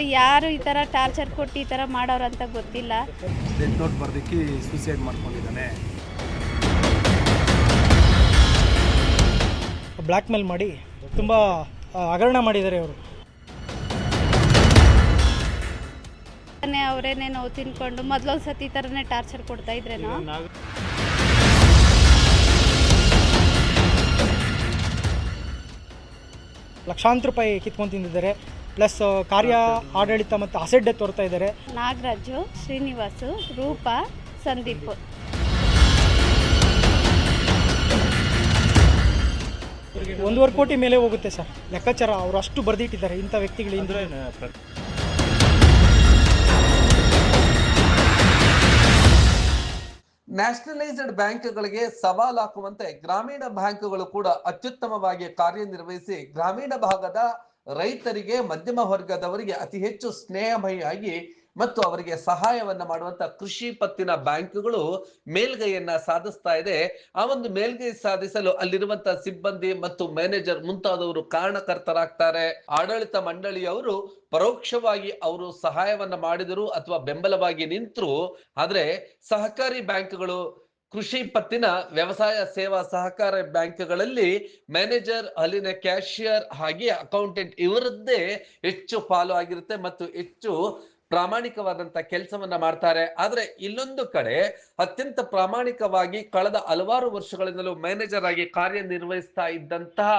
ಆದರೆ ಯಾರು ಈ ಥರ ಟಾರ್ಚರ್ ಕೊಟ್ಟು ಈ ಥರ ಮಾಡೋರು ಅಂತ ಗೊತ್ತಿಲ್ಲ. ಡೆಡ್ ನೋಟ್ ಬರ್ದಿಕ್ಕಿ ಸೂಸೈಡ್ ಮಾಡ್ಕೊಂಡಿದ್ದಾನೆ. ಬ್ಲ್ಯಾಕ್ ಮೇಲ್ ಮಾಡಿ ತುಂಬ ಹಗರಣ ಮಾಡಿದ್ದಾರೆ ಅವರು ಅವರೇನೇ ನೋವು ತಿನ್ಕೊಂಡು ಮೊದಲೊಂದು ಸತಿ ಈ ಥರನೇ ಟಾರ್ಚರ್ ಕೊಡ್ತಾ ಇದ್ರೇನೋ? ಲಕ್ಷಾಂತರ ರೂಪಾಯಿ ಕಿತ್ಕೊಂಡು ತಿಂದಿದ್ದಾರೆ. ಪ್ಲಸ್ ಕಾರ್ಯ ಆಡಳಿತ ಮತ್ತು ಅಸೆಡ್ಡೆ ತೋರ್ತಾ ಇದ್ದಾರೆ. ನಾಗರಾಜು ಶ್ರೀನಿವಾಸು ರೂಪಾ ಸಂದೀಪ್. ಒಂದೂವರೆ ಕೋಟಿ ಮೇಲೆ ಹೋಗುತ್ತೆ ಸರ್. ಲೆಕ್ಕಾಚಾರ ಅವರು ಅಷ್ಟು ಬರೆದಿಟ್ಟಿದ್ದಾರೆ ಇಂಥ ವ್ಯಕ್ತಿಗಳಿಂದ ನ್ಯಾಷನಲೈಸ್ಡ್ ಬ್ಯಾಂಕ್ಗಳಿಗೆ ಸವಾಲ್ ಹಾಕುವಂತೆ ಗ್ರಾಮೀಣ ಬ್ಯಾಂಕ್ಗಳು ಕೂಡ ಅತ್ಯುತ್ತಮವಾಗಿ ಕಾರ್ಯನಿರ್ವಹಿಸಿ ಗ್ರಾಮೀಣ ಭಾಗದ ರೈತರಿಗೆ ಮಧ್ಯಮ ವರ್ಗದವರಿಗೆ ಅತಿ ಹೆಚ್ಚು ಸ್ನೇಹಮಯಿಯಾಗಿ ಮತ್ತು ಅವರಿಗೆ ಸಹಾಯವನ್ನ ಮಾಡುವಂತ ಕೃಷಿ ಪತ್ತಿನ ಬ್ಯಾಂಕುಗಳು ಮೇಲ್ಗೈಯನ್ನ ಸಾಧಿಸ್ತಾ ಇದೆ. ಆ ಒಂದು ಮೇಲ್ಗೈ ಸಾಧಿಸಲು ಅಲ್ಲಿರುವಂತ ಸಿಬ್ಬಂದಿ ಮತ್ತು ಮ್ಯಾನೇಜರ್ ಮುಂತಾದವರು ಕಾರಣಕರ್ತರಾಗ್ತಾರೆ. ಆಡಳಿತ ಮಂಡಳಿಯವರು ಪರೋಕ್ಷವಾಗಿ ಅವರು ಸಹಾಯವನ್ನ ಮಾಡಿದರು ಅಥವಾ ಬೆಂಬಲವಾಗಿ ನಿಂತರು, ಆದ್ರೆ ಸಹಕಾರಿ ಬ್ಯಾಂಕ್ಗಳು ಕೃಷಿ ಪತ್ತಿನ ವ್ಯವಸಾಯ ಸೇವಾ ಸಹಕಾರ ಬ್ಯಾಂಕ್ಗಳಲ್ಲಿ ಮ್ಯಾನೇಜರ್, ಅಲ್ಲಿನ ಕ್ಯಾಶಿಯರ್ ಹಾಗೆ ಅಕೌಂಟೆಂಟ್ ಇವರದ್ದೇ ಹೆಚ್ಚು ಫಾಲೋ ಆಗಿರುತ್ತೆ ಮತ್ತು ಹೆಚ್ಚು ಪ್ರಾಮಾಣಿಕವಾದಂತ ಕೆಲಸವನ್ನ ಮಾಡ್ತಾರೆ. ಆದ್ರೆ ಇಲ್ಲೊಂದು ಕಡೆ ಅತ್ಯಂತ ಪ್ರಾಮಾಣಿಕವಾಗಿ ಕಳೆದ ಹಲವಾರು ವರ್ಷಗಳಿಂದಲೂ ಮ್ಯಾನೇಜರ್ ಆಗಿ ಕಾರ್ಯನಿರ್ವಹಿಸ್ತಾ ಇದ್ದಂತಹ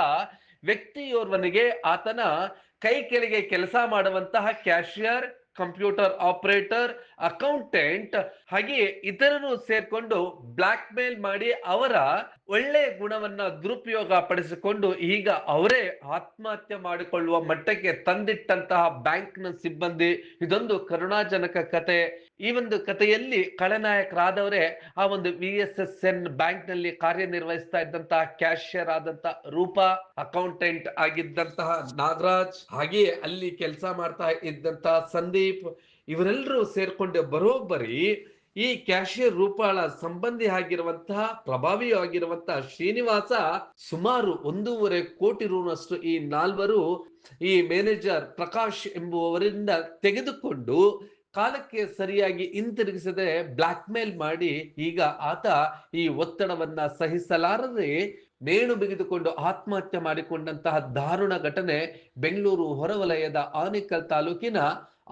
ವ್ಯಕ್ತಿಯೋರ್ವನಿಗೆ ಆತನ ಕೈ ಕೆಳಗೆ ಕೆಲಸ ಮಾಡುವಂತಹ ಕ್ಯಾಶಿಯರ್ ಕಂಪ್ಯೂಟರ್ ಆಪರೇಟರ್, ಅಕೌಂಟೆಂಟ್ ಹಾಗೆಯೇ ಇತರರು ಸೇರ್ಕೊಂಡು ಬ್ಲಾಕ್ ಮೇಲ್ ಮಾಡಿ ಅವರ ಒಳ್ಳೆ ಗುಣವನ್ನ ದುರುಪಯೋಗ ಪಡಿಸಿಕೊಂಡು ಈಗ ಅವರೇ ಆತ್ಮಹತ್ಯೆ ಮಾಡಿಕೊಳ್ಳುವ ಮಟ್ಟಕ್ಕೆ ತಂದಿಟ್ಟಂತಹ ಬ್ಯಾಂಕ್ನ ಸಿಬ್ಬಂದಿ. ಇದೊಂದು ಕರುಣಾಜನಕ ಕತೆ. ಈ ಒಂದು ಕಥೆಯಲ್ಲಿ ಖಳನಾಯಕರಾದವರೇ ಆ ಒಂದು ವಿ ಎಸ್ ಎಸ್ ಎನ್ ಬ್ಯಾಂಕ್ನಲ್ಲಿ ಕಾರ್ಯನಿರ್ವಹಿಸ್ತಾ ಇದ್ದಂತಹ ಕ್ಯಾಶಿಯರ್ ಆದಂತಹ ರೂಪಾ, ಅಕೌಂಟೆಂಟ್ ಆಗಿದ್ದಂತಹ ನಾಗರಾಜ್, ಹಾಗೆಯೇ ಅಲ್ಲಿ ಕೆಲಸ ಮಾಡ್ತಾ ಇದ್ದಂತಹ ಸಂದೀಪ್, ಇವರೆಲ್ಲರೂ ಸೇರ್ಕೊಂಡು ಬರೋಬ್ಬರಿ ಈ ಕ್ಯಾಶಿಯರ್ ರೂಪಾಳ ಸಂಬಂಧಿ ಆಗಿರುವಂತಹ, ಪ್ರಭಾವಿ ಆಗಿರುವಂತಹ ಶ್ರೀನಿವಾಸ ಸುಮಾರು ಒಂದೂವರೆ ಕೋಟಿ ರೂನಷ್ಟು ಈ ನಾಲ್ವರು ಈ ಮ್ಯಾನೇಜರ್ ಪ್ರಕಾಶ್ ಎಂಬುವವರಿಂದ ತೆಗೆದುಕೊಂಡು ಕಾಲಕ್ಕೆ ಸರಿಯಾಗಿ ಹಿಂತಿರುಗಿಸದೆ ಬ್ಲಾಕ್ ಮೇಲ್ ಮಾಡಿ ಈಗ ಆತ ಈ ಒತ್ತಡವನ್ನ ಸಹಿಸಲಾರದೆ ನೇಣು ಬಿಗಿದುಕೊಂಡು ಆತ್ಮಹತ್ಯೆ ಮಾಡಿಕೊಂಡಂತಹ ದಾರುಣ ಘಟನೆ ಬೆಂಗಳೂರು ಹೊರವಲಯದ ಆನೇಕಲ್ ತಾಲೂಕಿನ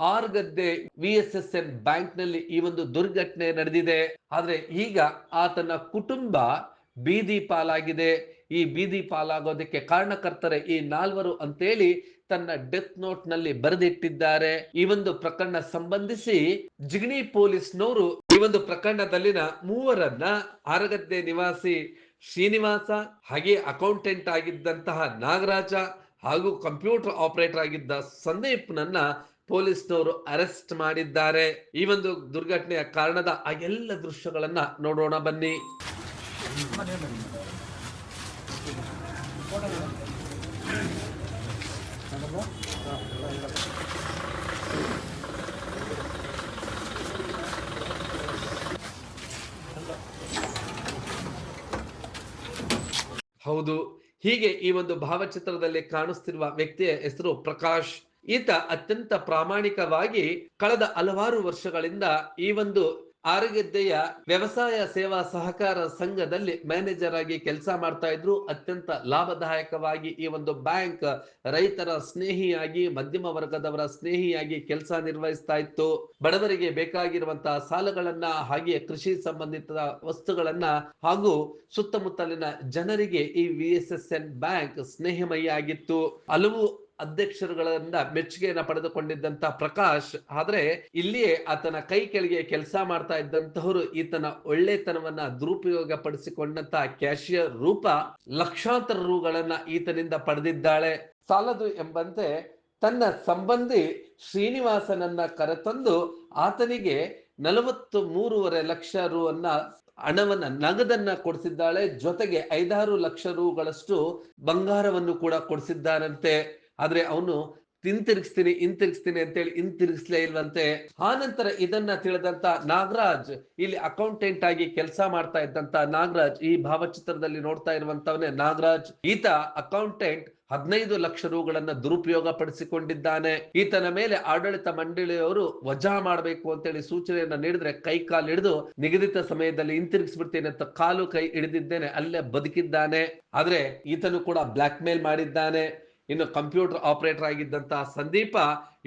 Argadde V S S N ಬ್ಯಾಂಕ್ನಲ್ಲಿ ಈ ಒಂದು ದುರ್ಘಟನೆ ನಡೆದಿದೆ. ಆದ್ರೆ ಈಗ ಆತನ ಕುಟುಂಬ ಬೀದಿ ಪಾಲಾಗಿದೆ. ಈ ಬೀದಿ ಪಾಲಾಗೋದಕ್ಕೆ ಕಾರಣಕರ್ತರೆ ಈ ನಾಲ್ವರು ಅಂತೇಳಿ ತನ್ನ ಡೆತ್ ನೋಟ್ನಲ್ಲಿ ಬರೆದಿಟ್ಟಿದ್ದಾರೆ. ಈ ಒಂದು ಪ್ರಕರಣ ಸಂಬಂಧಿಸಿ ಜಿಗಣಿ ಪೊಲೀಸ್ನವರು ಈ ಒಂದು ಪ್ರಕರಣದಲ್ಲಿನ ಮೂವರನ್ನ ಆರಗದ್ದೆ ನಿವಾಸಿ ಶ್ರೀನಿವಾಸ ಹಾಗೆ ಅಕೌಂಟೆಂಟ್ ಆಗಿದ್ದಂತಹ ನಾಗರಾಜ ಹಾಗೂ ಕಂಪ್ಯೂಟರ್ ಆಪರೇಟರ್ ಆಗಿದ್ದ ಸಂದೀಪ್ನನ್ನ ಪೊಲೀಸ್ನವರು ಅರೆಸ್ಟ್ ಮಾಡಿದ್ದಾರೆ. ಈ ಒಂದು ದುರ್ಘಟನೆಯ ಕಾರಣದ ಆ ಎಲ್ಲ ದೃಶ್ಯಗಳನ್ನ ನೋಡೋಣ ಬನ್ನಿ. ಹೌದು, ಹೀಗೆ ಈ ಒಂದು ಭಾವಚಿತ್ರದಲ್ಲಿ ಕಾಣಿಸ್ತಿರುವ ವ್ಯಕ್ತಿಯ ಹೆಸರು ಪ್ರಕಾಶ್. ಈತ ಅತ್ಯಂತ ಪ್ರಾಮಾಣಿಕವಾಗಿ ಕಳೆದ ಹಲವಾರು ವರ್ಷಗಳಿಂದ ಈ ಒಂದು ಆರೋಗ್ಯತೆಯ ವ್ಯವಸಾಯ ಸೇವಾ ಸಹಕಾರ ಸಂಘದಲ್ಲಿ ಮ್ಯಾನೇಜರ್ ಆಗಿ ಕೆಲಸ ಮಾಡ್ತಾ ಇದ್ರು. ಅತ್ಯಂತ ಲಾಭದಾಯಕವಾಗಿ ಈ ಒಂದು ಬ್ಯಾಂಕ್ ರೈತರ ಸ್ನೇಹಿಯಾಗಿ, ಮಧ್ಯಮ ವರ್ಗದವರ ಸ್ನೇಹಿಯಾಗಿ ಕೆಲಸ ನಿರ್ವಹಿಸ್ತಾ ಇತ್ತು. ಬಡವರಿಗೆ ಬೇಕಾಗಿರುವಂತಹ ಸಾಲಗಳನ್ನ ಹಾಗೆಯೇ ಕೃಷಿ ಸಂಬಂಧಿತ ವಸ್ತುಗಳನ್ನ ಹಾಗೂ ಸುತ್ತಮುತ್ತಲಿನ ಜನರಿಗೆ ಈ ವಿ ಎಸ್ ಎನ್ ಬ್ಯಾಂಕ್ ಸ್ನೇಹಮಯ ಆಗಿತ್ತು. ಹಲವು ಅಧ್ಯಕ್ಷರುಗಳಿಂದ ಮೆಚ್ಚುಗೆಯನ್ನು ಪಡೆದುಕೊಂಡಿದ್ದಂತ ಪ್ರಕಾಶ್, ಆದ್ರೆ ಇಲ್ಲಿಯೇ ಆತನ ಕೈ ಕೆಳಗೆ ಕೆಲಸ ಮಾಡ್ತಾ ಇದ್ದಂತಹವರು ಈತನ ಒಳ್ಳೆತನವನ್ನ ದುರುಪಯೋಗ ಪಡಿಸಿಕೊಂಡಂತ ಕ್ಯಾಶಿಯರ್ ರೂಪ ಲಕ್ಷಾಂತರ ರೂಗಳನ್ನ ಈತನಿಂದ ಪಡೆದಿದ್ದಾಳೆ. ಸಾಲದು ಎಂಬಂತೆ ತನ್ನ ಸಂಬಂಧಿ ಶ್ರೀನಿವಾಸನನ್ನ ಕರೆತಂದು ಆತನಿಗೆ ನಲವತ್ತು ಮೂರುವರೆ ಲಕ್ಷ ರು ಅನ್ನ ಹಣವನ್ನ ನಗದನ್ನ ಕೊಡಿಸಿದ್ದಾಳೆ. ಜೊತೆಗೆ ಐದಾರು ಲಕ್ಷ ರೂಗಳಷ್ಟು ಬಂಗಾರವನ್ನು ಕೂಡ ಕೊಡಿಸಿದ್ದಾನಂತೆ. ಆದ್ರೆ ಅವನು ಹಿಂತಿರುಗಿಸ್ತೀನಿ ಹಿಂತಿರುಗಿಸ್ತೀನಿ ಅಂತೇಳಿ ಹಿಂತಿರುಗಿಸ್ಲೇ ಇಲ್ವಂತೆ. ಆ ನಂತರ ಇದನ್ನ ತಿಳಿದಂತ ನಾಗರಾಜ್, ಇಲ್ಲಿ ಅಕೌಂಟೆಂಟ್ ಆಗಿ ಕೆಲಸ ಮಾಡ್ತಾ ಇದ್ದಂತ ನಾಗರಾಜ್, ಈ ಭಾವಚಿತ್ರದಲ್ಲಿ ನೋಡ್ತಾ ಇರುವಂತವನೇ ನಾಗರಾಜ್. ಈತ ಅಕೌಂಟೆಂಟ್ ಹದಿನೈದು ಲಕ್ಷ ರೂಗಳನ್ನ ದುರುಪಯೋಗ ಪಡಿಸಿಕೊಂಡಿದ್ದಾನೆ ಈತನ ಮೇಲೆ ಆಡಳಿತ ಮಂಡಳಿಯವರು ವಜಾ ಮಾಡಬೇಕು ಅಂತೇಳಿ ಸೂಚನೆಯನ್ನ ನೀಡಿದ್ರೆ ಕೈ ಕಾಲು ಹಿಡಿದು, ನಿಗದಿತ ಸಮಯದಲ್ಲಿ ಹಿಂತಿರುಗಿಸ್ಬಿಡ್ತೇನೆ ಅಂತ ಕಾಲು ಕೈ ಹಿಡಿದಿದ್ದೇನೆ, ಅಲ್ಲೇ ಬದುಕಿದ್ದಾನೆ. ಆದ್ರೆ ಈತನು ಕೂಡ ಬ್ಲಾಕ್ ಮೇಲ್ ಮಾಡಿದ್ದಾನೆ. ಇನ್ನು ಕಂಪ್ಯೂಟರ್ ಆಪರೇಟರ್ ಆಗಿದ್ದಂತಹ ಸಂದೀಪ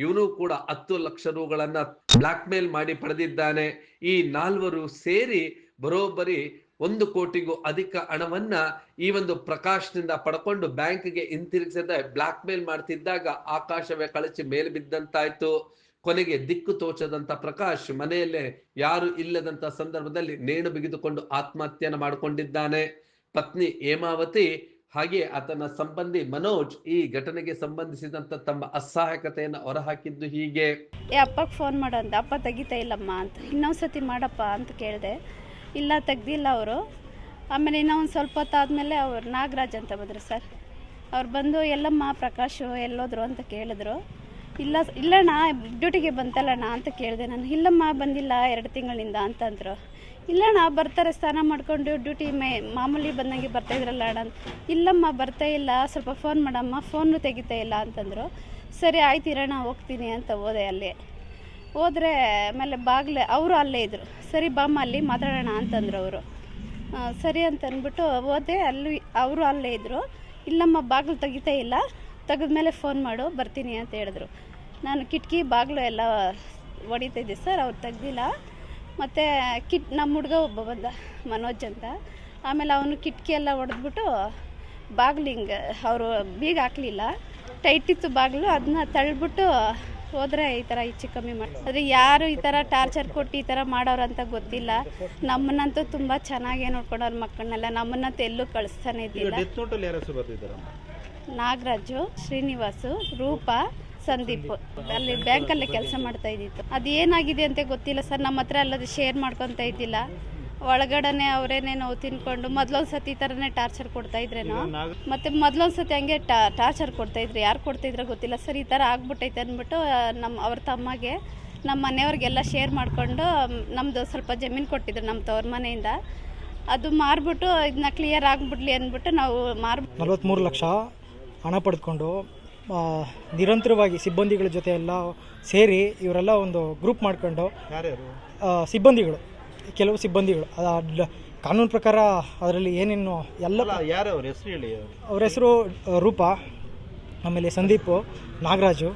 ಇವನು ಕೂಡ ಹತ್ತು ಲಕ್ಷ ರುಗಳನ್ನ ಬ್ಲಾಕ್ ಮೇಲ್ ಮಾಡಿ ಪಡೆದಿದ್ದಾನೆ. ಈ ನಾಲ್ವರು ಸೇರಿ ಬರೋಬ್ಬರಿ ಒಂದು ಕೋಟಿಗೂ ಅಧಿಕ ಹಣವನ್ನ ಈ ಒಂದು ಪ್ರಕಾಶ್ನಿಂದ ಪಡ್ಕೊಂಡು ಬ್ಯಾಂಕ್ಗೆ ಹಿಂತಿರುಗಿಸದೆ ಬ್ಲಾಕ್ ಮೇಲ್ ಮಾಡ್ತಿದ್ದಾಗ ಆಕಾಶವೇ ಕಳಚಿ ಮೇಲೆ ಬಿದ್ದಂತಾಯ್ತು. ಕೊನೆಗೆ ದಿಕ್ಕು ತೋಚದಂತ ಪ್ರಕಾಶ್ ಮನೆಯಲ್ಲೇ ಯಾರು ಇಲ್ಲದಂತ ಸಂದರ್ಭದಲ್ಲಿ ನೇಣು ಬಿಗಿದುಕೊಂಡು ಆತ್ಮಹತ್ಯೆಯನ್ನು ಮಾಡಿಕೊಂಡಿದ್ದಾನೆ. ಪತ್ನಿ ಹೇಮಾವತಿ ಹಾಗೆ ಆತನ ಸಂಬಂಧಿ ಮನೋಜ್ ಈ ಘಟನೆಗೆ ಸಂಬಂಧಿಸಿದಂತ ತಮ್ಮ ಅಸಹಾಯಕತೆಯನ್ನು ಹೊರಹಾಕಿದ್ದು ಹೀಗೆ. ಏ, ಅಪ್ಪಗೆ ಫೋನ್ ಮಾಡು ಅಂದ ಅಪ್ಪ ತೆಗಿತಾ ಇಲ್ಲಮ್ಮ ಅಂತ. ಇನ್ನೊಂದ್ಸತಿ ಮಾಡಪ್ಪ ಅಂತ ಕೇಳಿದೆ. ಇಲ್ಲ, ತೆಗ್ದಿಲ್ಲ ಅವರು. ಆಮೇಲೆ ಇನ್ನೊಂದು ಸ್ವಲ್ಪ ಹೊತ್ತಾದಮೇಲೆ ಅವ್ರು ನಾಗರಾಜ್ ಅಂತ ಬಂದರು ಸರ್. ಅವ್ರು ಬಂದು, ಎಲ್ಲಮ್ಮ, ಪ್ರಕಾಶು, ಎಲ್ಲೋದ್ರು ಅಂತ ಕೇಳಿದ್ರು. ಇಲ್ಲ, ಇಲ್ಲಣ್ಣ ಡ್ಯೂಟಿಗೆ ಬಂತಲ್ಲಣ್ಣ ಅಂತ ಕೇಳಿದೆ ನಾನು. ಇಲ್ಲಮ್ಮ, ಬಂದಿಲ್ಲ, ಎರಡು ತಿಂಗಳಿಂದ ಅಂತಂದರು ಇಲ್ಲಣ್ಣ, ಬರ್ತಾರೆ, ಸ್ನಾನ ಮಾಡ್ಕೊಂಡು ಡ್ಯೂಟಿ ಮೇ, ಮಾಮೂಲಿ ಬಂದಂಗೆ ಬರ್ತಾ ಇದ್ರಲ್ಲ ಅಣ್ಣ. ಅಂತ. ಇಲ್ಲಮ್ಮ, ಬರ್ತಾ ಇಲ್ಲ, ಸ್ವಲ್ಪ ಫೋನ್ ಮಾಡಮ್ಮ ಫೋನು ತೆಗಿತಾ ಇಲ್ಲ ಅಂತಂದರು. ಸರಿ, ಆಯ್ತು ಇರೋಣ ಹೋಗ್ತೀನಿ ಅಂತ ಹೋದೆ ಅಲ್ಲಿ. ಹೋದರೆ ಆಮೇಲೆ ಬಾಗಿಲು, ಅವರು ಅಲ್ಲೇ ಇದ್ದರು ಸರಿ, ಬಾಮ್ಮ, ಅಲ್ಲಿ ಮಾತಾಡೋಣ ಅಂತಂದರು ಅವರು. ಸರಿ ಅಂತ ಅಂದ್ಬಿಟ್ಟು ಹೋದೆ, ಅಲ್ಲಿ ಅವರು ಅಲ್ಲೇ ಇದ್ದರು ಇಲ್ಲಮ್ಮ, ಬಾಗಿಲು ತೆಗಿತಾ ಇಲ್ಲ, ತೆಗೆದ್ಮೇಲೆ ಫೋನ್ ಮಾಡು, ಬರ್ತೀನಿ ಅಂತ ಹೇಳಿದ್ರು. ನಾನು ಕಿಟಕಿ, ಬಾಗಿಲು ಎಲ್ಲ ಹೊಡಿತಾ ಸರ್, ಅವ್ರು ತೆಗ್ದಿಲ್ಲ. ಮತ್ತು ಕಿಟ್ ನಮ್ಮ ಹುಡುಗ ಒಬ್ಬ ಬಂದ ಮನೋಜ್ ಅಂತ. ಆಮೇಲೆ ಅವನು ಕಿಟಕಿ ಎಲ್ಲ ಹೊಡೆದ್ಬಿಟ್ಟು ಬಾಗಿಲು ಹಿಂಗೆ ಅವರು ಬೀಗ ಹಾಕಲಿಲ್ಲ. ಟೈಟ್ ಇತ್ತು ಬಾಗಿಲು ಅದನ್ನ ತಳ್ಳಿಬಿಟ್ಟು ಹೋದರೆ ಈ ಥರ ಹೆಚ್ಚು ಕಮ್ಮಿ ಮಾಡಿ ಆದರೆ ಯಾರು ಈ ಥರ ಟಾರ್ಚರ್ ಕೊಟ್ಟು ಈ ಥರ ಮಾಡೋರು ಅಂತ ಗೊತ್ತಿಲ್ಲ. ನಮ್ಮನ್ನಂತೂ ತುಂಬ ಚೆನ್ನಾಗೇ ನೋಡ್ಕೊಂಡವ್ರ ಮಕ್ಕಳನ್ನೆಲ್ಲ. ನಮ್ಮನ್ನಂತೂ ಎಲ್ಲೂ ಕಳಿಸ್ತಾನೆ ಇದ್ದಿಲ್ಲ. ನಾಗರಾಜು ಶ್ರೀನಿವಾಸು ರೂಪ ಸಂದೀಪ್. ಅಲ್ಲಿ ಬ್ಯಾಂಕಲ್ಲೇ ಕೆಲಸ ಮಾಡ್ತಾ ಇದ್ದಿತ್ತು. ಅದು ಏನಾಗಿದೆ ಅಂತ ಗೊತ್ತಿಲ್ಲ ಸರ್ ನಮ್ಮ ಹತ್ರ ಎಲ್ಲದು ಶೇರ್ ಮಾಡ್ಕೊತಾ ಇದ್ದಿಲ್ಲ. ಒಳಗಡೆನೆ ಅವರೇನೇನೋ ತಿನ್ಕೊಂಡು ಮೊದಲೊಂದು ಸತಿ ಈ ಥರನೇ ಟಾರ್ಚರ್ ಕೊಡ್ತಾ ಇದ್ರೇನೋ? ಮತ್ತೆ ಮೊದಲೊಂದು ಸತಿ ಹಂಗೆ ಟಾರ್ಚರ್ ಕೊಡ್ತಾ ಇದ್ರು ಯಾರು ಕೊಡ್ತಾ ಇದ್ರೋ ಗೊತ್ತಿಲ್ಲ. ಸರ್ ಈ ಥರ ಆಗ್ಬಿಟ್ಟೈತೆ ಅಂದ್ಬಿಟ್ಟು ನಮ್ಮ ಅವ್ರ ತಮ್ಮಗೆ ನಮ್ಮ ಮನೆಯವ್ರಿಗೆಲ್ಲ ಶೇರ್ ಮಾಡಿಕೊಂಡು ನಮ್ಮದು ಸ್ವಲ್ಪ ಜಮೀನು ಕೊಟ್ಟಿದ್ರು ನಮ್ಮ ತವ್ರ ಮನೆಯಿಂದ. ಅದು ಮಾರ್ಬಿಟ್ಟು ಇದನ್ನ ಕ್ಲಿಯರ್ ಆಗಿಬಿಡ್ಲಿ ಅಂದ್ಬಿಟ್ಟು ನಾವು ಮಾರ್ ನಲ್ವತ್ತ್ಮೂರು ಲಕ್ಷ ಹಣ ಪಡ್ಕೊಂಡು ನಿರಂತರವಾಗಿ ಸಿಬ್ಬಂದಿಗಳ ಜೊತೆ ಎಲ್ಲ ಸೇರಿ ಇವರೆಲ್ಲ ಒಂದು ಗ್ರೂಪ್ ಮಾಡ್ಕೊಂಡು ಸಿಬ್ಬಂದಿಗಳು ಕೆಲವು ಸಿಬ್ಬಂದಿಗಳು. ಕಾನೂನು ಪ್ರಕಾರ ಅದರಲ್ಲಿ ಏನೇನು ಎಲ್ಲ ಯಾರು ಅವ್ರ ಹೆಸರು ಹೇಳಿ ಅವ್ರ. ಹೆಸರು ರೂಪ ಆಮೇಲೆ ಸಂದೀಪು ನಾಗರಾಜು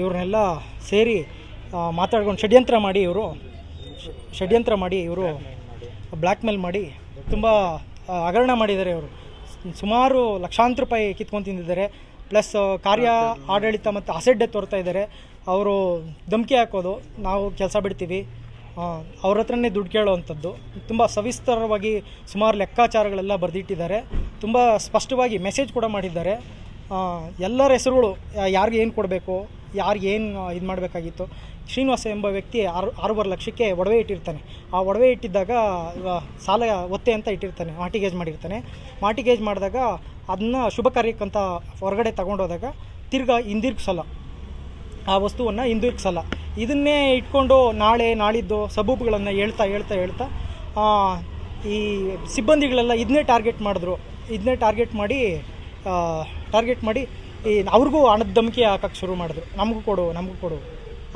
ಇವ್ರನ್ನೆಲ್ಲ ಸೇರಿ ಮಾತಾಡ್ಕೊಂಡು ಷಡ್ಯಂತ್ರ ಮಾಡಿ ಇವರು ಷಡ್ಯಂತ್ರ ಮಾಡಿ ಇವರು ಬ್ಲ್ಯಾಕ್ ಮೇಲ್ ಮಾಡಿ ತುಂಬ ಹಗರಣ ಮಾಡಿದ್ದಾರೆ ಇವರು. ಸುಮಾರು ಲಕ್ಷಾಂತರ ರೂಪಾಯಿ ಕಿತ್ಕೊಂಡು ತಿಂದಿದ್ದಾರೆ. ಪ್ಲಸ್ ಕಾರ್ಯ ಆಡಳಿತ ಮತ್ತು ಅಸೆಡ್ಡೆ ತೋರ್ತಾ ಇದ್ದಾರೆ. ಅವರು ಧಮಕಿ ಹಾಕೋದು ನಾವು ಕೆಲಸ ಬಿಡ್ತೀವಿ. ಅವ್ರ ಹತ್ರನೇ ದುಡ್ಡು ಕೇಳುವಂಥದ್ದು. ತುಂಬ ಸವಿಸ್ತರವಾಗಿ ಸುಮಾರು ಲೆಕ್ಕಾಚಾರಗಳೆಲ್ಲ ಬರೆದಿಟ್ಟಿದ್ದಾರೆ. ತುಂಬ ಸ್ಪಷ್ಟವಾಗಿ ಮೆಸೇಜ್ ಕೂಡ ಮಾಡಿದ್ದಾರೆ. ಎಲ್ಲರ ಹೆಸರುಗಳು ಯಾರಿಗೆ ಏನು ಕೊಡಬೇಕು ಯಾರಿಗೇನು ಏನು ಇದು ಮಾಡಬೇಕಾಗಿತ್ತು ಶ್ರೀನಿವಾಸ ಎಂಬ ವ್ಯಕ್ತಿ ಆರು, ಆರೂವರೆ ಲಕ್ಷಕ್ಕೆ ಒಡವೆ ಇಟ್ಟಿರ್ತಾನೆ. ಆ ಒಡವೆ ಇಟ್ಟಿದ್ದಾಗ ಸಾಲ ಒತ್ತೆ ಅಂತ ಇಟ್ಟಿರ್ತಾನೆ ಮಾರ್ಟಿಗೇಜ್ ಮಾಡಿರ್ತಾನೆ. ಮಾರ್ಟಿಗೇಜ್ ಮಾಡಿದಾಗ ಅದನ್ನ ಶುಭ ಕಾರ್ಯಕ್ಕಂತ ಹೊರಗಡೆ ತಗೊಂಡೋದಾಗ ತಿರ್ಗಾ ಹಿಂದಿರ್ಗಿಸಲ್ಲ ಆ ವಸ್ತುವನ್ನು ಹಿಂದಿರುಗಿಸಲ್ಲ ಇದನ್ನೇ ಇಟ್ಕೊಂಡು ನಾಳೆ, ನಾಳಿದ್ದು ಸಬೂಬುಗಳನ್ನು ಹೇಳ್ತಾ ಹೇಳ್ತಾ ಹೇಳ್ತಾ ಈ ಸಿಬ್ಬಂದಿಗಳೆಲ್ಲ ಇದನ್ನೇ ಟಾರ್ಗೆಟ್ ಮಾಡಿದ್ರು. ಇದನ್ನೇ ಟಾರ್ಗೆಟ್ ಮಾಡಿ ಟಾರ್ಗೆಟ್ ಮಾಡಿ ಈ ಅವ್ರಿಗೂ ಹಣದ ಧಮಕಿ ಹಾಕಕ್ಕೆ ಶುರು ಮಾಡಿದ್ರು. ನಮಗೂ ಕೊಡು ನಮಗೂ ಕೊಡು.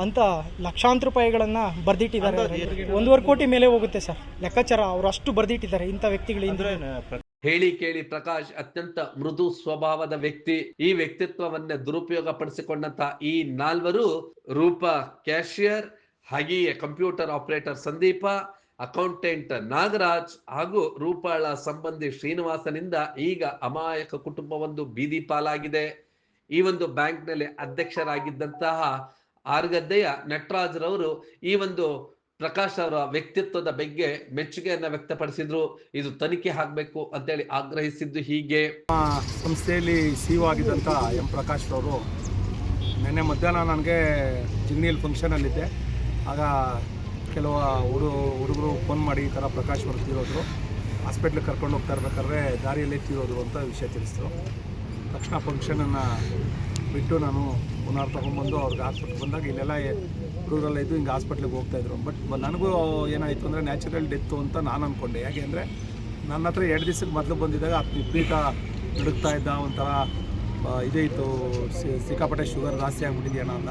ಅಂತ ಲಕ್ಷಾಂತರ ರೂಪಾಯಿಗಳನ್ನು ಬರ್ದಿಟ್ಟಿದ್ದಾರೆ. ಒಂದೂವರೆ ಕೋಟಿ ಮೇಲೆ ಹೋಗುತ್ತೆ ಸರ್. ಲೆಕ್ಕಾಚಾರ ಅವರು ಅಷ್ಟು ಬರ್ದಿಟ್ಟಿದ್ದಾರೆ ಇಂಥ ವ್ಯಕ್ತಿಗಳು ಅಂದ್ರೆ ಹೇಳಿ ಕೇಳಿ ಪ್ರಕಾಶ್ ಅತ್ಯಂತ ಮೃದು ಸ್ವಭಾವದ ವ್ಯಕ್ತಿ ಈ ವ್ಯಕ್ತಿತ್ವವನ್ನೇ ದುರುಪಯೋಗ ಪಡಿಸಿಕೊಂಡಂತ ಈ ನಾಲ್ವರು ರೂಪ ಕ್ಯಾಶಿಯರ್ ಹಾಗೆಯೇ computer operator Sandeep accountant Nagaraj ಹಾಗೂ ರೂಪಾಳ ಸಂಬಂಧಿ ಶ್ರೀನಿವಾಸನಿಂದ ಈಗ ಅಮಾಯಕ ಕುಟುಂಬವೊಂದು ಬೀದಿ ಪಾಲಾಗಿದೆ. ಈ ಒಂದು ಬ್ಯಾಂಕ್ನಲ್ಲಿ ಅಧ್ಯಕ್ಷರಾಗಿದ್ದಂತಹ ಆರ್ಗದ್ದೆಯ ನಟರಾಜ್ರವರು ಈ ಒಂದು ಪ್ರಕಾಶ್ ಅವರ ವ್ಯಕ್ತಿತ್ವದ ಬಗ್ಗೆ ಮೆಚ್ಚುಗೆಯನ್ನ ವ್ಯಕ್ತಪಡಿಸಿದ್ರು. ಇದು ತನಿಖೆ ಆಗಬೇಕು ಅಂತೇಳಿ ಆಗ್ರಹಿಸಿದ್ದು ಹೀಗೆ. ಸಂಸ್ಥೆಯಲ್ಲಿ ಸಿ ಒ ಆಗಿದ್ದಂಥ ಎಂ ಪ್ರಕಾಶ್ ಅವರು ನಿನ್ನೆ ಮಧ್ಯಾಹ್ನ ನನಗೆ ಜಿಗ್ನಿಯಲ್ಲಿ ಫಂಕ್ಷನಲ್ಲಿದ್ದೆ ಆಗ ಕೆಲವು ಹುಡು, ಹುಡುಗರು ಫೋನ್ ಮಾಡಿ ಈ ಥರ ಪ್ರಕಾಶ್ ಅವರು ತೀರೋದ್ರು. ಹಾಸ್ಪಿಟ್ಲಿಗೆ ಕರ್ಕೊಂಡು ಹೋಗ್ತಾ ಇರ್ಬೇಕಾದ್ರೆ ದಾರಿಯಲ್ಲೇ ತೀರೋದು ಅಂತ ವಿಷಯ ತಿಳಿಸಿದ್ರು. ತಕ್ಷಣ ಫಂಕ್ಷನನ್ನು ಬಿಟ್ಟು ನಾನು ಪುನರ್ ತೊಗೊಂಬಂದು ಅವ್ರಿಗೆ ಹಾಸ್ಪಿಟ್ಲ್ ಬಂದಾಗ ಇಲ್ಲೆಲ್ಲ ರೂರಲ್ ಇದ್ದು ಹಿಂಗೆ ಹಾಸ್ಪಿಟ್ಲಿಗೆ ಹೋಗ್ತಾಯಿದ್ರು ಬಟ್ ನನಗೂ ಏನಾಯಿತು ಅಂದರೆ ನ್ಯಾಚುರಲ್ ಡೆತ್ತು ಅಂತ ನಾನು ಅಂದ್ಕೊಂಡೆ ಯಾಕೆ ಅಂದರೆ ನನ್ನ ಹತ್ರ ಎರಡು ದಿವಸಕ್ಕೆ ಮೊದಲು ಬಂದಿದ್ದಾಗ ಅದು ವಿಪರೀತ ನಡುಕ್ತಾ ಇದ್ದ ಒಂಥರ ಇದೇ ಇತ್ತು ಸಿಕ್ಕಾಪಟ್ಟೆ ಶುಗರ್ ಜಾಸ್ತಿ ಆಗಿಬಿಟ್ಟಿದೆಯಣ್ಣ ಅಂತ.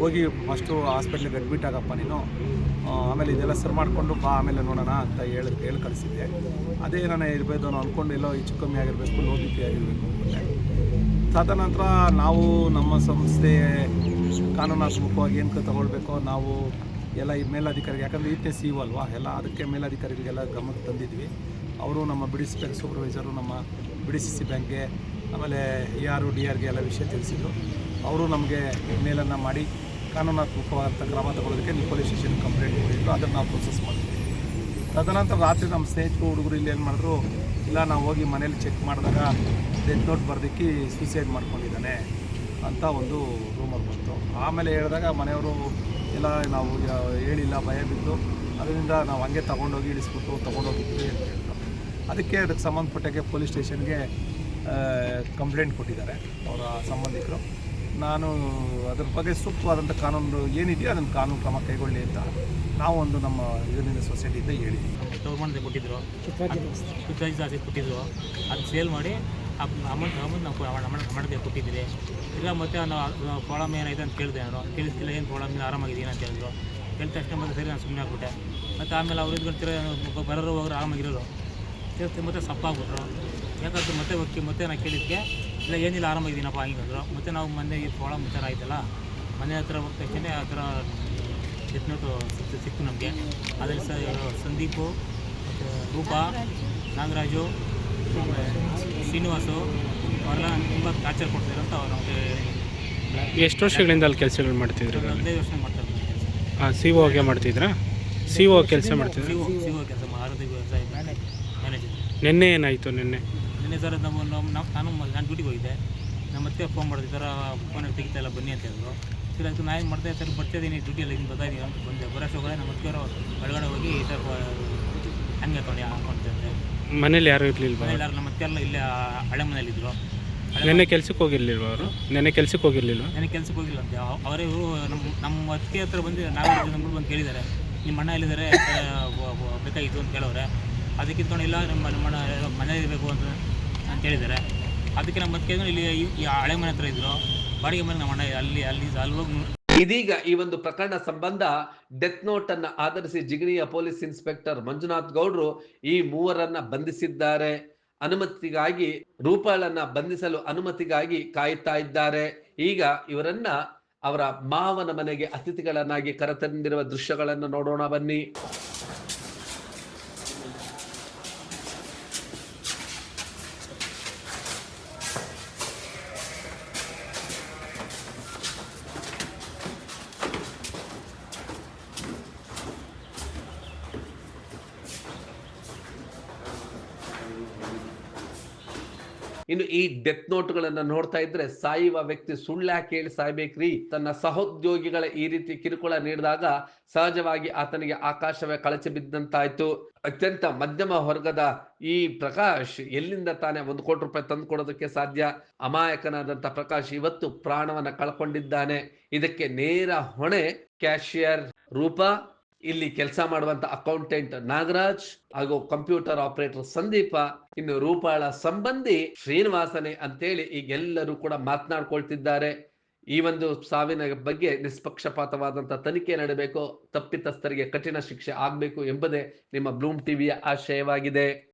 ಹೋಗಿ ಫಸ್ಟು ಹಾಸ್ಪಿಟ್ಲಿಗೆ ಅಡ್ಮಿಟ್ ಆಗಪ್ಪ ನೀನು. ಆಮೇಲೆ ಇದೆಲ್ಲ ಸರ್ ಮಾಡಿಕೊಂಡು ಬಾ, ಆಮೇಲೆ ನೋಡೋಣ ಅಂತ ಹೇಳಿ ಹೇಳಿ ಕಳಿಸಿದ್ದೆ. ಅದೇ ನಾನು ಇರಬೇಕು ನಾನು ಎಲ್ಲೋ ಹೆಚ್ಚು ಕಮ್ಮಿ ಆಗಿರಬೇಕು ನೋಡಿಕೆ ಆಗಿರಬೇಕು ತದನಂತರ ನಾವು ನಮ್ಮ ಸಂಸ್ಥೆ ಕಾನೂನಾತ್ಮಕವಾಗಿ ಏನು ತಗೊಳ್ಬೇಕೋ ನಾವು ಎಲ್ಲ ಈ ಮೇಲಧಿಕಾರಿಗೆ ಯಾಕಂದರೆ ಈತೆ ಸಿ ಇ ಅಲ್ವಾ? ಎಲ್ಲ ಅದಕ್ಕೆ ಮೇಲಾಧಿಕಾರಿಗಳಿಗೆಲ್ಲ ಗಮನಕ್ಕೆ ತಂದಿದ್ವಿ. ಅವರು ನಮ್ಮ ಬಿಡಿ ಸಿ ಬ್ಯಾಂಕ್ ಸೂಪರ್ವೈಸರು ನಮ್ಮ ಬಿಡಿ ಸಿ ಸಿ ಬ್ಯಾಂಕ್ಗೆ, ಆಮೇಲೆ ಎ ಆರ್ ಡಿ ಆರ್ಗೆ ಎಲ್ಲ ವಿಷಯ ತಿಳಿಸಿದ್ರು. ಅವರು ನಮಗೆ ಮೇಲನ್ನು ಮಾಡಿ ಕಾನೂನಾತ್ಮಕವಾದಂಥ ಕ್ರಮ ತಗೊಳ್ಳೋದಕ್ಕೆ ನೀವು ಪೊಲೀಸ್ ಸ್ಟೇಷನ್ ಕಂಪ್ಲೇಂಟ್ ಕೊಟ್ಟಿದ್ರು. ಅದನ್ನು ನಾವು ಪ್ರೊಸೆಸ್ ಮಾಡಿದ್ವಿ ತದನಂತರ ರಾತ್ರಿ ನಮ್ಮ ಸ್ನೇಹಿತರು ಹುಡುಗರು ಇಲ್ಲಿ ಏನು ಮಾಡಿದ್ರು, ಇಲ್ಲ, ನಾವು ಹೋಗಿ ಮನೇಲಿ ಚೆಕ್ ಮಾಡಿದಾಗ ಡೆತ್ ನೋಟ್ ಬರ್ದಿಕ್ಕಿ ಸೂಸೈಡ್ ಮಾಡ್ಕೊಂಡಿದ್ದಾನೆ ಅಂತ ಒಂದು ರೂಮರ್ ಬಂತು. ಆಮೇಲೆ ಹೇಳಿದಾಗ ಮನೆಯವರು ಎಲ್ಲ ನಾವು ಹೇಳಿಲ್ಲ, ಭಯ ಬಿದ್ದು ಅದರಿಂದ ನಾವು ಹಂಗೆ ತೊಗೊಂಡೋಗಿ ಇಳಿಸ್ಬಿಟ್ಟು ತೊಗೊಂಡೋಗಿದ್ವಿ ಅಂತ ಹೇಳಿದ್ರು ಅದಕ್ಕೆ ಅದಕ್ಕೆ ಸಂಬಂಧಪಟ್ಟಾಗೆ ಪೊಲೀಸ್ ಸ್ಟೇಷನ್ಗೆ ಕಂಪ್ಲೇಂಟ್ ಕೊಟ್ಟಿದ್ದಾರೆ ಅವರ ಸಂಬಂಧಿಕರು. ನಾನು ಅದ್ರ ಬಗ್ಗೆ ಸೂಕ್ತವಾದಂಥ ಕಾನೂನು ಏನಿದೆಯೋ ಅದನ್ನು ಕಾನೂನು ಕ್ರಮ ಕೈಗೊಳ್ಳಿ ಅಂತ ನಾವು ಒಂದು ನಮ್ಮ ಇದರಿಂದ ಸೊಸೈಟಿಯಿಂದ ಹೇಳಿದ್ದೀವಿ ತಗೊಂಡು ಕೊಟ್ಟಿದ್ರು. ಜಾಸ್ತಿ ಕೊಟ್ಟಿದ್ರು. ಅದು ಸೇಲ್ ಮಾಡಿ ಅಮೌಂಟ್ ಅಮೌಂಟ್ ನಾವು ಅಮೌಂಟ್ ಅಮೌಂಟ್ಗೆ ಕೊಟ್ಟಿದ್ದೀರಿ. ಇಲ್ಲ ಮತ್ತೆ ನಾವು ಪ್ರಾಬ್ಲಮ್ ಏನಾಯ್ತು ಅಂತ ಕೇಳಿದೆ ನಾನು. ಕೇಳಿಸ್ತಿಲ್ಲ, ಏನು ಪ್ರಾಬ್ಲಮ್ ಇಲ್ಲ ಆರಾಮಾಗಿದ್ದೀನಿ ಅಂತ ಹೇಳಿದ್ರು. ಹೇಳಿದ ತಕ್ಷಣ ಮತ್ತೆ ಸರಿ ನಾನು ಸುಮ್ಮನೆ ಆಗ್ಬಿಟ್ಟೆ. ಮತ್ತು ಆಮೇಲೆ ಅವ್ರು ಇದ್ಕೊಳ್ತಿರೋ ಬರೋರು ಹೋಗೋರು ಆರಾಮಾಗಿರೋರು. ಮತ್ತೆ ಸಪ್ಪಾಗ್ಬಿಟ್ರು. ಯಾಕಂದ್ರೆ ಮತ್ತೆ ಹೋಗಿ ಮತ್ತೆ ನಾನು ಕೇಳಿದ್ದಕ್ಕೆ ಇಲ್ಲ ಏನಿಲ್ಲ ಆರಾಮಾಗಿದ್ದೀನಪ್ಪ ಹಿಂಗಂದ್ರು. ಮತ್ತೆ ನಾವು ಮೊನ್ನೆ ಈ ಪ್ರಾಬ್ಲಮ್ ಥರ ಆಯ್ತಲ್ಲ ಮನೆ ಹತ್ರ ಹೋದ ತಕ್ಷಣ ಆ ಥರ ಡೆತ್ ನೋಟು ಸಿಕ್ತು ಸಿಕ್ತು ನಮಗೆ. ಅದರಲ್ಲಿ ಸ ಇವ್ರು ಸಂದೀಪು ಮತ್ತು ರೂಪ ನಾಗರಾಜು ಶ್ರೀನಿವಾಸು ಅವರೆಲ್ಲ ತುಂಬ ಟಾರ್ಚರ್ ಕೊಡ್ತಾರೆ ಅಂತ ಅವ್ರು ನಮಗೆ ಎಷ್ಟು ವರ್ಷಗಳಿಂದ ಅಲ್ಲಿ ಕೆಲಸಗಳು ಮಾಡ್ತಿದ್ರು ಹದಿನೈದು ವರ್ಷ ಮಾಡ್ತಾರೆ ಹಾಂ ಸಿ ಓಗೆ ಮಾಡ್ತಿದ್ರಾ? ಸಿ ಒ ಕೆಲಸ ಮಾಡ್ತಿದ್ರು? ಸಿ ಒ ಕೆಲಸ ಆರೋಗ್ಯ ವ್ಯವಸಾಯ ಮ್ಯಾನೇಜರ್. ನಿನ್ನೆ ಏನಾಯಿತು ನಿನ್ನೆ? ನಿನ್ನೆ ಸರ್ ನಮ್ಮ ನಮ್ಮ ನಾನು ಡ್ಯೂಟಿಗೆ ಹೋಗಿದ್ದೆ. ನಮ್ಮ ಮತ್ತೆ ಫೋನ್ ಮಾಡಿದೆ ಈ ಥರ ಫೋನಲ್ಲಿ ತೆಗಿತಾ ಇಲ್ಲ ಬನ್ನಿ ಅಂತ ಹೇಳಿದ್ರು. ಸರಿ ಅದಕ್ಕೆ ನಾನು ಏನು ಮಾಡ್ತಾ ಸರ್ ಬರ್ತಿದ್ದೀನಿ ಡ್ಯೂಟಿಯಲ್ಲಿ ಹಿಂಗೆ ಬರ್ತಾ ಇದ್ದೀನಿ ಅಂತ ಬಂದೆ. ಬರೋಷ್ಟೊಳಗಡೆ ನಮ್ಮ ಮತ್ತೆ ಒಳಗಡೆ ಹೋಗಿ ಈ ಥರ ಹಂಗೆ ಹಾಕೊಂಡು ಹಾಕೊಂಡ್ತಿದ್ದೆ ಮನೇಲಿ ಯಾರು ಇರಲಿಲ್ಲ ಮನೇಲಿ ಯಾರು ನಮ್ಮ ಮತ್ತೆ ಎಲ್ಲ ಇಲ್ಲೇ ಹಳೆ ಮನೇಲಿದ್ದರು ನೆನ್ನೆ ಕೆಲ್ಸಕ್ಕೆ ಹೋಗಿರಲಿಲ್ಲ ಅವರು? ನೆನ್ನೆ ಕೆಲ್ಸಕ್ಕೆ ಹೋಗಿರಲಿಲ್ಲ ನನಗೆ ಕೆಲಸಕ್ಕೆ ಹೋಗಿಲ್ಲ ಅಂತೆ. ಅವ- ಅವರೇ ನಮ್ಮ ನಮ್ಮ ಅತ್ತೆ ಹತ್ರ ಬಂದು ನಾವೇ ನಮ್ಮ ಬಂದು ಕೇಳಿದ್ದಾರೆ. ನಿಮ್ಮ ಅಣ್ಣ ಎಲ್ಲಿದ್ದಾರೆ? ಬೇಕಾಗಿತ್ತು ಅಂತ ಕೇಳೋರೆ ಅದಕ್ಕಿಂತ ಇಲ್ಲ ನಮ್ಮ ನಮ್ಮ ಮನೇಲಿ ಇರಬೇಕು ಅಂತ ಅಂತ ಹೇಳಿದ್ದಾರೆ ಅದಕ್ಕೆ ನಮ್ಮ ಮತ್ತೆ ಇಲ್ಲಿ ಹಳೆ ಮನೆ ಹತ್ರ ಇದ್ರು. ಬಾಡಿಗೆ ಮನೆ ನಮ್ಮ ಅಲ್ಲಿ ಅಲ್ಲಿ ಅಲ್ಲಿ ಹೋಗಿ ಇದೀಗ ಈ ಒಂದು ಪ್ರಕರಣ ಸಂಬಂಧ ಡೆತ್ ನೋಟ್ ಅನ್ನ ಆಧರಿಸಿ ಜಿಗಣಿಯ ಪೊಲೀಸ್ ಇನ್ಸ್ಪೆಕ್ಟರ್ ಮಂಜುನಾಥ್ ಗೌಡ್ರು ಈ ಮೂವರನ್ನ ಬಂಧಿಸಿದ್ದಾರೆ. ಅನುಮತಿಗಾಗಿ, ರೂಪಾಳನ್ನ ಬಂಧಿಸಲು ಅನುಮತಿಗಾಗಿ ಕಾಯುತ್ತಾ ಇದ್ದಾರೆ. ಈಗ ಇವರನ್ನ ಅವರ ಮಾವನ ಮನೆಗೆ ಅತಿಥಿಗಳನ್ನಾಗಿ ಕರೆತಂದಿರುವ ದೃಶ್ಯಗಳನ್ನು ನೋಡೋಣ ಬನ್ನಿ. ಈ ಡೆತ್ ನೋಟ್ಗಳನ್ನ ನೋಡ್ತಾ ಇದ್ರೆ ಸಾಯುವ ವ್ಯಕ್ತಿ ಸುಳ್ಳ್ಯಾಕೆ ಕೇಳಿ ಸಾಯ್ಬೇಕ್ರಿ? ತನ್ನ ಸಹೋದ್ಯೋಗಿಗಳ ಈ ರೀತಿ ಕಿರುಕುಳ ನೀಡಿದಾಗ ಸಹಜವಾಗಿ ಆತನಿಗೆ ಆಕಾಶವೇ ಕಳಚಿ ಬಿದ್ದಂತಾಯ್ತು. ಅತ್ಯಂತ ಮಧ್ಯಮ ವರ್ಗದ ಈ ಪ್ರಕಾಶ್ ಎಲ್ಲಿಂದ ತಾನೇ ಒಂದು ಕೋಟಿ ರೂಪಾಯಿ ತಂದು ಕೊಡೋದಕ್ಕೆ ಸಾಧ್ಯ? ಅಮಾಯಕನಾದಂತ ಪ್ರಕಾಶ್ ಇವತ್ತು ಪ್ರಾಣವನ್ನ ಕಳ್ಕೊಂಡಿದ್ದಾನೆ. ಇದಕ್ಕೆ ನೇರ ಹೊಣೆ, ಕ್ಯಾಶಿಯರ್ ರೂಪಾ ಇಲ್ಲಿ ಕೆಲಸ ಮಾಡುವಂತ ಅಕೌಂಟೆಂಟ್ ನಾಗರಾಜ್ ಹಾಗೂ ಕಂಪ್ಯೂಟರ್ ಆಪರೇಟರ್ ಸಂದೀಪ, ಇನ್ನು ರೂಪಾಳ ಸಂಬಂಧಿ ಶ್ರೀನಿವಾಸನೆ ಅಂತೇಳಿ ಈಗೆಲ್ಲರೂ ಕೂಡ ಮಾತನಾಡ್ಕೊಳ್ತಿದ್ದಾರೆ. ಈ ಒಂದು ಸಾವಿನ ಬಗ್ಗೆ ನಿಷ್ಪಕ್ಷಪಾತವಾದಂತ ತನಿಖೆ ನಡೆಬೇಕು, ತಪ್ಪಿತಸ್ಥರಿಗೆ ಕಠಿಣ ಶಿಕ್ಷೆ ಆಗಬೇಕು ಎಂಬುದೇ ನಿಮ್ಮ ಬ್ಲೂಮ್ ಟಿವಿಯ ಆಶಯವಾಗಿದೆ.